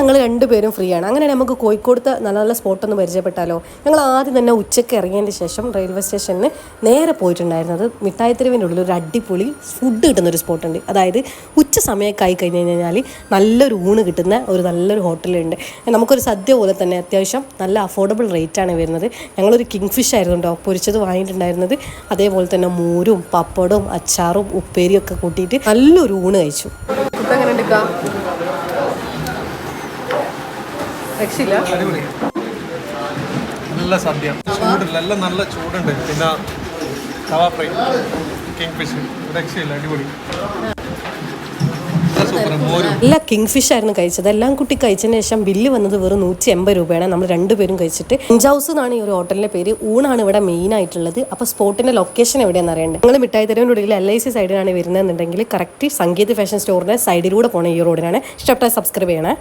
ഞങ്ങൾ രണ്ടുപേരും ഫ്രീ ആണ് അങ്ങനെ നമുക്ക് കോഴിക്കോടത്തെ നല്ല നല്ല സ്പോട്ടൊന്ന് പരിചയപ്പെട്ടാലോ? ഞങ്ങൾ ആദ്യം തന്നെ ഉച്ചയ്ക്ക് ഇറങ്ങിയതിന് ശേഷം റെയിൽവേ സ്റ്റേഷനിൽ നേരെ പോയിട്ടുണ്ടായിരുന്നത് മിഠായിത്തെരുവിന്റെ ഉള്ളിൽ ഒരു അടിപൊളി ഫുഡ് കിട്ടുന്ന ഒരു സ്പോട്ടുണ്ട് അതായത് ഉച്ച സമയമൊക്കെ ആയി കഴിഞ്ഞ് കഴിഞ്ഞാൽ നല്ലൊരു ഊണ് കിട്ടുന്ന ഒരു നല്ലൊരു ഹോട്ടലുണ്ട് നമുക്കൊരു സദ്യ പോലെ തന്നെ അത്യാവശ്യം നല്ല അഫോർഡബിൾ റേറ്റാണ് വരുന്നത്. ഞങ്ങളൊരു കിങ് ഫിഷ് ആയിരുന്നു കേട്ടോ പൊരിച്ചത് വാങ്ങിയിട്ടുണ്ടായിരുന്നത്. അതേപോലെ തന്നെ മോരും പപ്പടവും അച്ചാറും ഉപ്പേരിയും ഒക്കെ കൂട്ടിയിട്ട് നല്ലൊരു ഊണ് കഴിച്ചു. രക്ഷയില്ല. നല്ല സദ്യ. ചൂടില്ല എല്ലാം നല്ല ചൂടുണ്ട്. പിന്നെ തവ ഫ്രൈ. King fish. രക്ഷയില്ല. അടിപൊളി. നല്ല കിങ് ഫിഷ് ആയിരുന്നു കഴിച്ചത്. എല്ലാം കുട്ടി കഴിച്ചതിന് ശേഷം ബില്ല് വന്നത് വെറും നൂറ്റി എൺപത് രൂപയാണ്. നമ്മൾ രണ്ടുപേരും കഴിച്ചിട്ട് ഇഞ്ച് ഹൗസ് എന്നാണ് ഈ ഒരു ഹോട്ടലിന്റെ പേര്. ഊണാണ് ഇവിടെ മെയിൻ ആയിട്ടുള്ളത്. അപ്പോൾ സ്പോട്ടിന്റെ ലൊക്കേഷൻ എവിടെയാണെന്ന് അറിയണ്ടേ? നിങ്ങൾ മിഠായി തെരുവിന്റെ ഉള്ളിൽ എൽ ഐ സി സൈഡിലാണ് വരുന്നതെന്നുണ്ടെങ്കിൽ കറക്റ്റ് സംഗീത ഫാഷൻ സ്റ്റോറിന്റെ സൈഡിലൂടെ പോണ ഈ റോഡിനാണ് ഇഷ്ടപ്പെട്ടാൽ സബ്സ്ക്രൈബ് ചെയ്യണേ.